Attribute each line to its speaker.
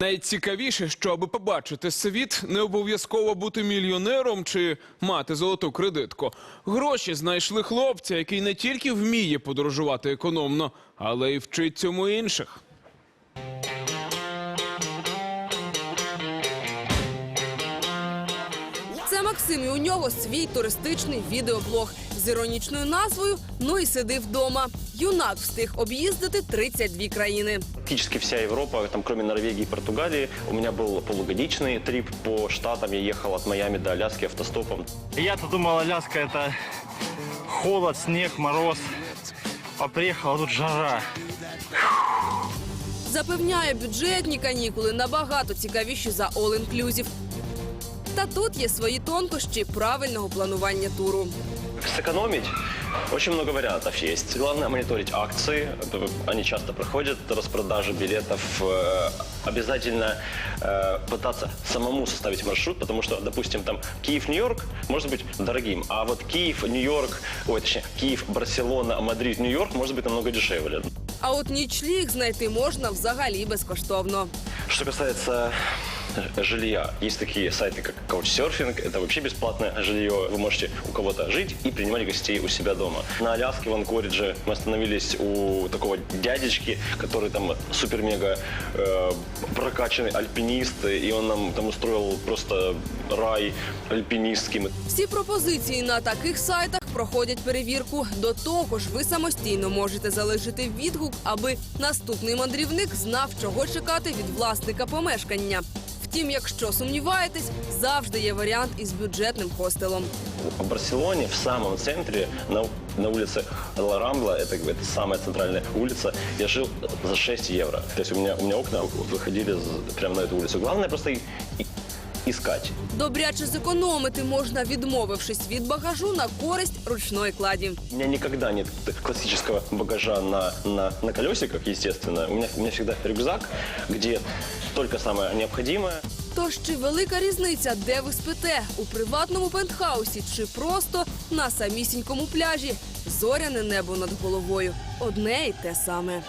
Speaker 1: Найцікавіше, що аби побачити світ, не обов'язково бути мільйонером чи мати золоту кредитку. Гроші знайшли хлопця, який не тільки вміє подорожувати економно, але й вчить цьому інших.
Speaker 2: Максим, і у нього свій туристичний відеоблог з іронічною назвою Ну і сиди вдома. Юнак встиг об'їздити 32 країни.
Speaker 3: Практически вся Европа, там, кроме Норвегии и Португалии, у меня был полугодичный трип по штатам. Я ехал от Майами до Аляски автостопом.
Speaker 4: Я-то думал, Аляска это холод, снег, мороз. А приехала тут жара.
Speaker 2: Запевняє, бюджетні канікули набагато цікавіші за All Inclusive. Та тут є свої тонкощі правильного планування туру.
Speaker 3: Сэкономить? Очень много вариантов есть. Главное мониторить акции. Они часто проходят, распродажи билетов. Э, Обязательно э, пытаться самому составить маршрут, потому что, допустим, там Киев-Нью-Йорк может быть дорогим, а вот Киев, Нью-Йорк, ой, точнее, Киев, Барселона, Мадрид, Нью-Йорк может быть намного дешевле.
Speaker 2: А от нічліг знайти можна взагалі безкоштовно.
Speaker 3: Что касается э, жилья, есть такие сайты, как Couchsurfing, это вообще бесплатное жилье. Вы можете у кого-то жить и принимать гостей у себя дома. На Аляске, в Анкоридже мы остановились у такого дядечки, который там супер-мега э, прокачанный альпинист, и он нам там устроил просто рай альпинистский. Мы
Speaker 2: Всі пропозиції на таких сайтах проходять перевірку. До того ж, ви самостійно можете залишити відгук, аби наступний мандрівник знав, чого чекати від власника помешкання. Втім, якщо сумніваєтесь, завжди є варіант із бюджетним хостелом.
Speaker 3: в Барселоне, в самом центре, на, на улице Ла Рамбла, это, это самая центральная улица, я жил за 6 евро. То есть у меня, у меня окна выходили з- прямо на эту улицу. Главное просто и- и- искать.
Speaker 2: Добряче зекономити можна, відмовившись від багажу на користь ручної кладі.
Speaker 3: У меня никогда нет классического багажа на, на, на колесиках, естественно. У меня, у меня всегда рюкзак, где только самое необходимое.
Speaker 2: Тож чи велика різниця, де ви спите у приватному пентхаусі чи просто на самісінькому пляжі? Зоряне небо над головою одне й те саме.